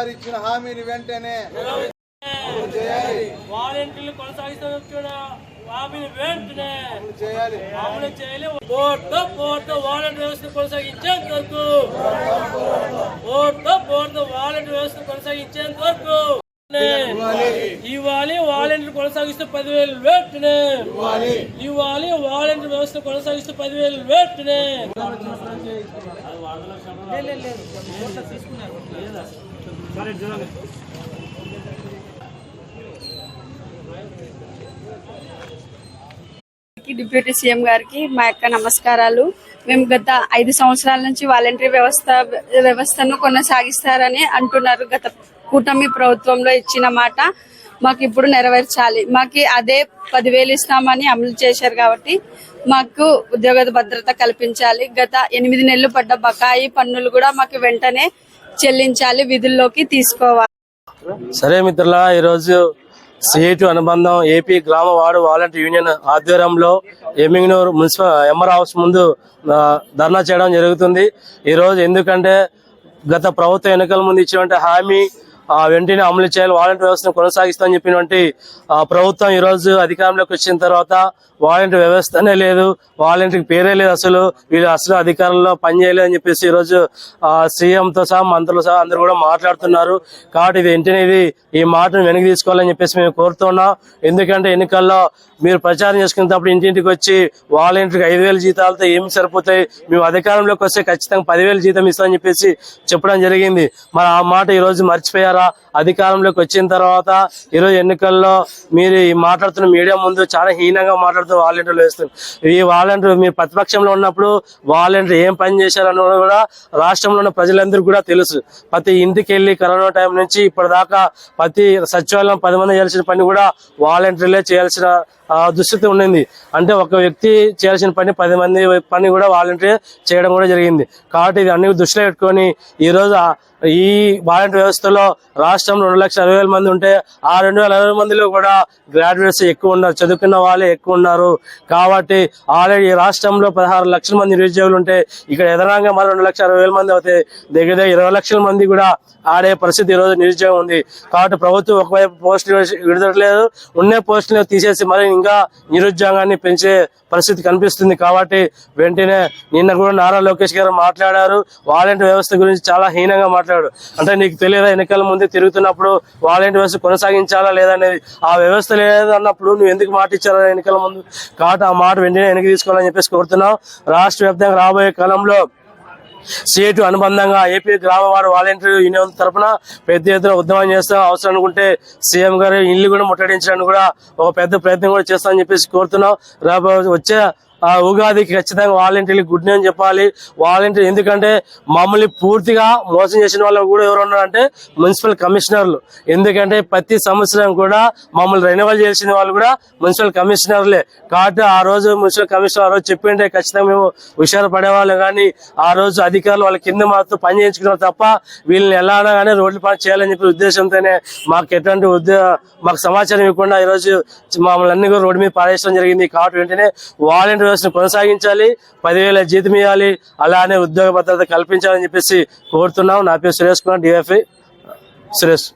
గారు ఇచ్చిన హామీని వెంటనే వాలంటీర్లు హామీని వెంటనే చేయాలి. అమలు చేయాలి. ఓట్తో పోర్తో వాలంటీర్ వ్యవస్థ కొనసాగించేంత వరకు. ఓట్తో పోర్తో వాలంటీర్ వ్యవస్థ కొనసాగించేంత వరకు. ఇవ్వాలి. వాలంటీర్ కొనసాగిస్తూ పదివేలు వెంటనే ఇవ్వాలి. ఇవ్వాలి. వాలంటీర్ వ్యవస్థ కొనసాగిస్తూ పదివేలు వెంటనే కి డిప్యూటీ సీఎం గారికి మా యొక్క నమస్కారాలు. మేము గత ఐదు సంవత్సరాల నుంచి వాలంటరీ వ్యవస్థ వ్యవస్థను కొనసాగిస్తారని అంటున్నారు గత కూటమి ప్రభుత్వంలో ఇచ్చిన మాట మాకు ఇప్పుడు నెరవేర్చాలి. మాకు అదే పదివేలు ఇస్తామని అమలు చేశారు కాబట్టి మాకు ఉద్యోగ భద్రత కల్పించాలి. గత ఎనిమిది నెలలు పడ్డ బకాయి పన్నులు కూడా మాకు వెంటనే చెల్లించాలి విధుల్లోకి తీసుకోవాలి. సరే మిత్రులా ఈరోజు సిఐటి అనుబంధం ఏపీ గ్రామ వార్డు వాలంటీర్ యూనియన్ ఆధ్వర్యంలో ఎమ్మింగనూరు మున్సిపల్ ఎంఆర్ హౌస్ ముందు ధర్నా చేయడం జరుగుతుంది. ఈ రోజు ఎందుకంటే గత ప్రభుత్వ ఎన్నికల ముందు ఇచ్చినటువంటి హామీ వెంటనే అమలు చేయాలి. వాలంటీర్ వ్యవస్థను కొనసాగిస్తామని చెప్పినటువంటి ఆ ప్రభుత్వం ఈ రోజు అధికారంలోకి వచ్చిన తర్వాత వాలంటీర్ వ్యవస్థనే లేదు. వాలంటీర్ పేరే లేదు అసలు. వీళ్ళు అసలు అధికారంలో పనిచేయలేదు అని చెప్పేసి ఈ రోజు ఆ సీఎం తో సహా మంత్రులు సహా అందరూ కూడా మాట్లాడుతున్నారు. కాబట్టి ఇది వెంటనే ఇది ఈ మాటను వెనక్కి తీసుకోవాలని చెప్పేసి మేము కోరుతున్నాం. ఎందుకంటే ఎన్నికల్లో మీరు ప్రచారం చేసుకునేటప్పుడు ఇంటింటికి వచ్చి వాలంటీర్కి ఐదు వేల జీతాలతో ఏమి సరిపోతాయి? మేము అధికారంలోకి వస్తే ఖచ్చితంగా పదివేల జీతం ఇస్తామని చెప్పేసి చెప్పడం జరిగింది. మరి ఆ మాట ఈ రోజు కూడా అధికారంలోకి వచ్చిన తర్వాత ఈ రోజు ఎన్నికల్లో మీరు మాట్లాడుతున్న మీడియా ముందు చాలా హీనంగా మాట్లాడుతూ వాలంటీర్లు వేస్తున్నారు. ఈ వాలంటీర్ మీరు ప్రతిపక్షంలో ఉన్నప్పుడు వాలంటీర్ ఏం పని చేశారని కూడా రాష్ట్రంలో ఉన్న ప్రజలందరికీ కూడా తెలుసు. ప్రతి ఇంటికి వెళ్ళి కరోనా టైం నుంచి ఇప్పటిదాకా ప్రతి సచివాలయం పది మంది చేయాల్సిన పని కూడా వాలంటీర్లే చేయాల్సిన దుస్థితి ఉండింది. అంటే ఒక వ్యక్తి చేయాల్సిన పని పది మంది పని కూడా వాలంటీర్ చేయడం కూడా జరిగింది. కాబట్టి ఇది అన్ని దృష్టిలో పెట్టుకొని ఈరోజు ఈ వాలంటీర్ వ్యవస్థలో రాష్ట్రంలో రెండు లక్షల అరవై వేల మంది ఉంటే ఆ రెండు వేల అరవై మందిలో కూడా గ్రాడ్యుయేట్స్ ఎక్కువ ఉన్నారు చదువుకున్న వాళ్ళే ఎక్కువ ఉన్నారు. కాబట్టి ఆల్రెడీ ఈ రాష్ట్రంలో పదహారు లక్షల మంది నిరుద్యోగులు ఉంటే ఇక్కడ ఎదరంగా మరో రెండు లక్షల అరవై వేల మంది అవుతాయి దగ్గర దగ్గర ఇరవై లక్షల మంది కూడా ఆడే పరిస్థితి ఈ రోజు నిరుద్యోగం ఉంది. కాబట్టి ప్రభుత్వం ఒకవైపు పోస్టులు విడదట్లేదు ఉన్న పోస్టులు తీసేసి మరి ఇంకా నిరుద్యోగాన్ని పెంచే పరిస్థితి కనిపిస్తుంది. కాబట్టి వెంటనే నిన్న కూడా నారా లోకేష్ గారు మాట్లాడారు. వాలంటీర్ వ్యవస్థ గురించి చాలా హీనంగా మాట్లాడారు. అంటే నీకు తెలియదా ఎన్నికల ముందే తిరుగుతున్నప్పుడు వాలంటీర్ వ్యవస్థ కొనసాగించాలా లేదనేది ఆ వ్యవస్థ లేదన్నప్పుడు నువ్వు ఎందుకు మాట ఇచ్చారా ఎన్నికల ముందు? కాబట్టి ఆ మాట వెంటనే వెనక్కి తీసుకోవాలని చెప్పేసి కోరుతున్నాం. రాష్ట్ర వ్యాప్తంగా రాబోయే కాలంలో సీటు అనుబంధంగా ఏపీ గ్రామవాడ వాలంటీర్ యూనియన్ తరపున పెద్ద ఎత్తున ఉద్యమం చేస్తాం. అవసరం అనుకుంటే సీఎం గారు ఇల్లు కూడా ముట్టడించడానికి కూడా ఒక పెద్ద ప్రయత్నం కూడా చేస్తామని చెప్పేసి కోరుతున్నాం. రాబో వచ్చే ఉగాదికి ఖచ్చితంగా వాలంటీర్లు గుడ్ నేమ్ చెప్పాలి. వాలంటీర్ ఎందుకంటే మమ్మల్ని పూర్తిగా మోసం చేసిన వాళ్ళు కూడా ఎవరు ఉన్నారంటే మున్సిపల్ కమిషనర్లు. ఎందుకంటే ప్రతి సంవత్సరం కూడా మమ్మల్ని రెన్యువల్ చేసిన వాళ్ళు కూడా మున్సిపల్ కమిషనర్లే. కాబట్టి ఆ రోజు మున్సిపల్ కమిషనర్ ఆ రోజు చెప్పింటే ఖచ్చితంగా మేము హుషారు పడేవాళ్ళం. కానీ ఆ రోజు అధికారులు వాళ్ళ కింద మాతో పని చేయించుకున్నారు తప్ప వీళ్ళని ఎలా అనగానే కానీ రోడ్లు పని చేయాలని చెప్పి ఉద్దేశంతోనే మాకు ఎటువంటి మాకు సమాచారం ఇవ్వకుండా ఈరోజు మమ్మల్ని అన్ని కూడా రోడ్డు మీద పారేయడం జరిగింది. కాబట్టి వెంటనే వాలంటీర్ వ్యవస్థను కొనసాగించాలి పదివేల జీతం ఇవ్వాలి అలానే ఉద్యోగ భద్రత కల్పించాలని చెప్పేసి కోరుతున్నాం. నా పేరు సురేష్ కుమార్ డిఎఫ్ఐ సురేష్.